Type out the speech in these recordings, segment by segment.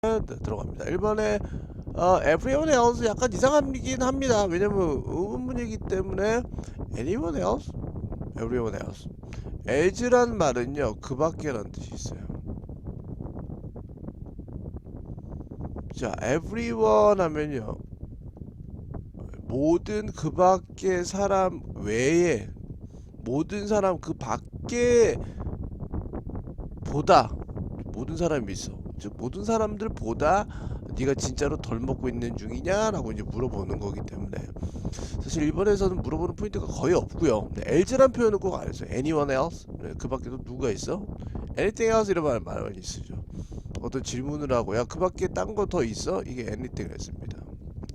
들어갑니다. 1번에 어, everyone else 약간 이상하긴 합니다. 왜냐면 의문문이기 때문에 anyone else, everyone else. as란 말은요 그 밖에라는 뜻이 있어요. 자, everyone 하면요 모든 그 밖의 사람 외에 모든 사람 그 밖에 보다 모든 사람이 있어. 즉 모든 사람들보다 네가 진짜로 덜 먹고 있는 중이냐라고 이제 물어보는 거기 때문에 사실 일본에서는 물어보는 포인트가 거의 없고요. 네, else란 표현은 꼭 안 써요. anyone else? 네, 그 밖에도 누가 있어? anything else 이런 말 많이 쓰죠. 어떤 질문을 하고 야 그 밖에 딴 거 더 있어? 이게 anything을 씁니다.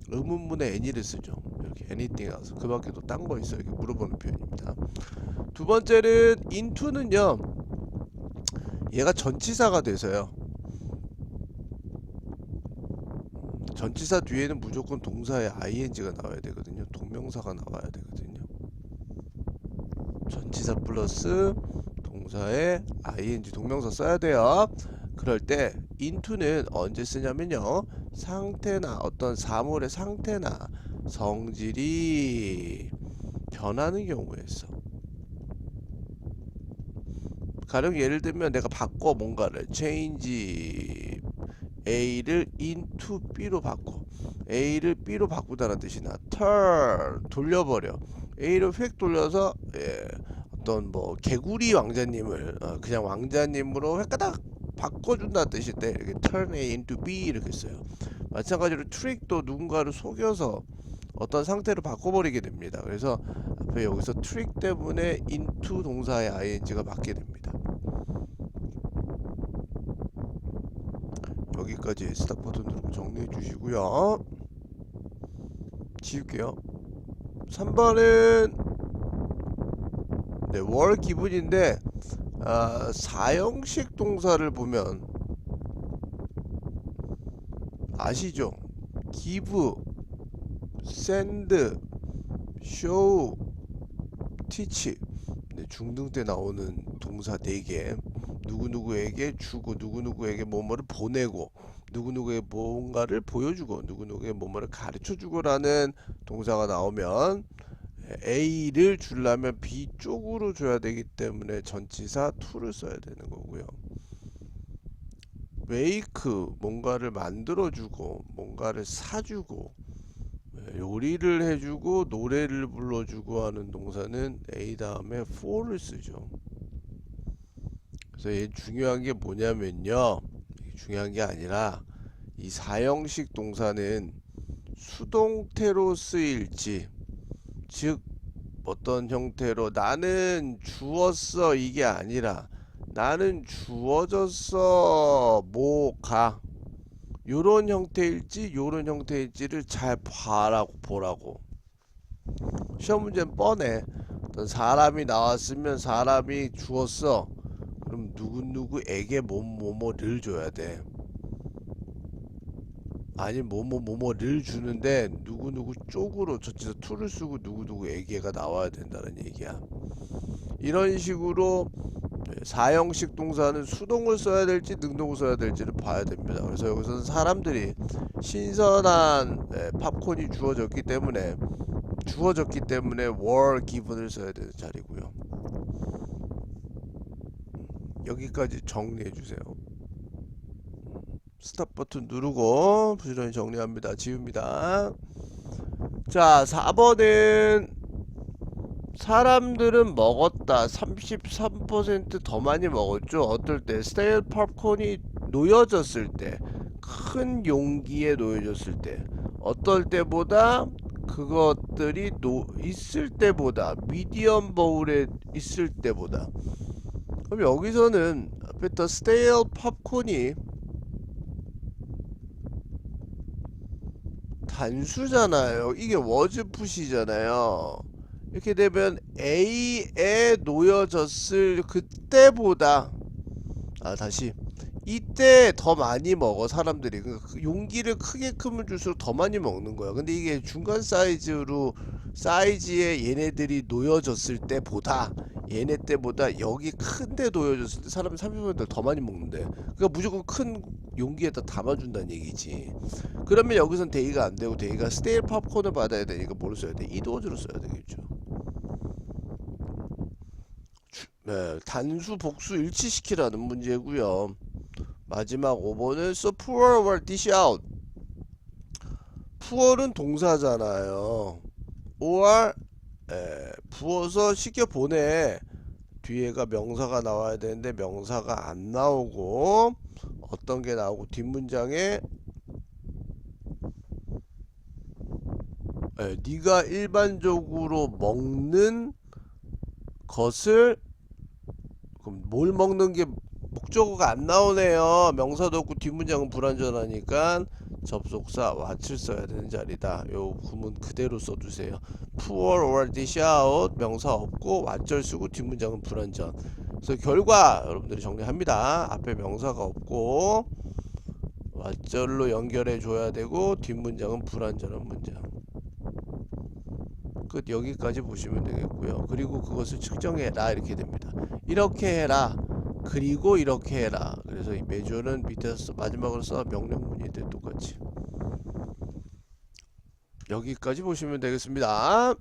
의문문에 any를 쓰죠. 이렇게 anything else 그 밖에도 딴 거 있어? 이렇게 물어보는 표현입니다. 두 번째는 into는요. 얘가 전치사가 돼서요. 전치사 뒤에는 무조건 동사에 ing가 나와야 되거든요. 동명사가 나와야 되거든요. 전치사 플러스 동사에 ing 동명사 써야 돼요. 그럴 때 into는 언제 쓰냐면요. 상태나 어떤 사물의 상태나 성질이 변하는 경우에 써. 가령 예를 들면 내가 바꿔 뭔가를 change A를 into B로 바꿔. A를 B로 바꾸다는 뜻이나 turn 돌려버려. A를 휙 돌려서 예, 어떤 뭐 개구리 왕자님을 어, 그냥 왕자님으로 획가닥 바꿔준다는 뜻일 때 이렇게 turn A into B 이렇게 써요. 마찬가지로 트릭도 누군가를 속여서 어떤 상태로 바꿔버리게 됩니다. 그래서 앞에 여기서 트릭 때문에 into 동사의 ing가 맞게 됩니다 여기까지 스탑 버튼 누르고 정리해 주시고요. 지울게요. 3번은 네, 월 기분인데 아, 사형식 동사를 보면 아시죠? give, send, show, teach 네, 중등 때 나오는 동사 4개 누구누구에게 주고 누구누구에게 뭐뭐를 보내고 누구누구에 뭔가를 보여주고 누구누구에 뭐뭐를 가르쳐주고라는 동사가 나오면 A를 주려면 B 쪽으로 줘야 되기 때문에 전치사 to를 써야 되는 거고요. make 뭔가를 만들어주고 뭔가를 사주고 예, 요리를 해주고 노래를 불러주고 하는 동사는 A 다음에 for를 쓰죠. 그래서 얘 중요한 게 뭐냐면요. 중요한 게 아니라 이 사형식 동사는 수동태로 쓰일지 즉 어떤 형태로 나는 주었어 이게 아니라 나는 주어졌어 뭐가 요런 형태일지 요런 형태일지를 잘 봐라고 보라고. 시험 문제는 뻔해. 어떤 사람이 나왔으면 사람이 주었어 그럼 누구누구에게 뭐뭐뭐를 줘야 돼. 아니 뭐뭐뭐뭐를 주는데 누구누구 쪽으로 저치서 to를 쓰고 누구누구에게가 나와야 된다는 얘기야. 이런 식으로 사형식 동사는 수동을 써야 될지 능동을 써야 될지를 봐야 됩니다. 그래서 여기서는 사람들이 신선한 예, 팝콘이 주어졌기 때문에 주어졌기 때문에 were given을 써야 되는 자리고요. 여기까지 정리해 주세요. 스탑 버튼 누르고 부지런히 정리합니다. 지웁니다. 자, 4번은 사람들은 먹었다. 33%더 많이 먹었죠. 어떨 때 스테일 팝콘이 놓여졌을 때, 큰 용기에 놓여졌을 때, 어떨 때보다 그것들이 노, 있을 때보다 미디엄 버울에 있을 때보다 그럼 여기서는 앞에 더 스테일 팝콘이 단수잖아요. 이게 워즈풋이잖아요. 이렇게 되면 A에 놓여졌을 그때보다 아 다시 이때 더 많이 먹어 사람들이 그 용기를 크게 크면 줄수록 더 많이 먹는 거야. 근데 이게 중간 사이즈로 사이즈에 얘네들이 놓여졌을 때보다 얘네 때보다 여기 큰 데 놓여졌을 때 사람이 30분보다 더 많이 먹는데 그러니까 무조건 큰 용기에다 담아준다는 얘기지. 그러면 여기선 데이가 안 되고 데이가 스테일 팝콘을 받아야 되니까 뭐를 써야 돼? 이도어즈를 써야 되겠죠. 주- 네, 단수 복수 일치시키라는 문제고요. 마지막 5번은 so poor were dish out. poor은 동사잖아요. or 에, 부어서 시켜 보내. 뒤에가 명사가 나와야 되는데 명사가 안 나오고 어떤 게 나오고 뒷문장에 에, 네가 일반적으로 먹는 것을 그럼 뭘 먹는 게 목적어가 안 나오네요. 명사도 없고 뒷문장은 불완전하니까 접속사 what을 써야 되는 자리다. 요 구문 그대로 써주세요. poor or dish out 명사 없고 왓절 쓰고 뒷문장은 불완전. 그래서 결과 여러분들이 정리합니다. 앞에 명사가 없고 왓절로 연결해 줘야 되고 뒷문장은 불완전한 문장. 끝 여기까지 보시면 되겠고요. 그리고 그것을 측정해라 이렇게 됩니다. 이렇게 해라. 그리고 이렇게 해라. 그래서 이 메조는 밑에서 써- 마지막으로 써 명령문인데 똑같이. 여기까지 보시면 되겠습니다.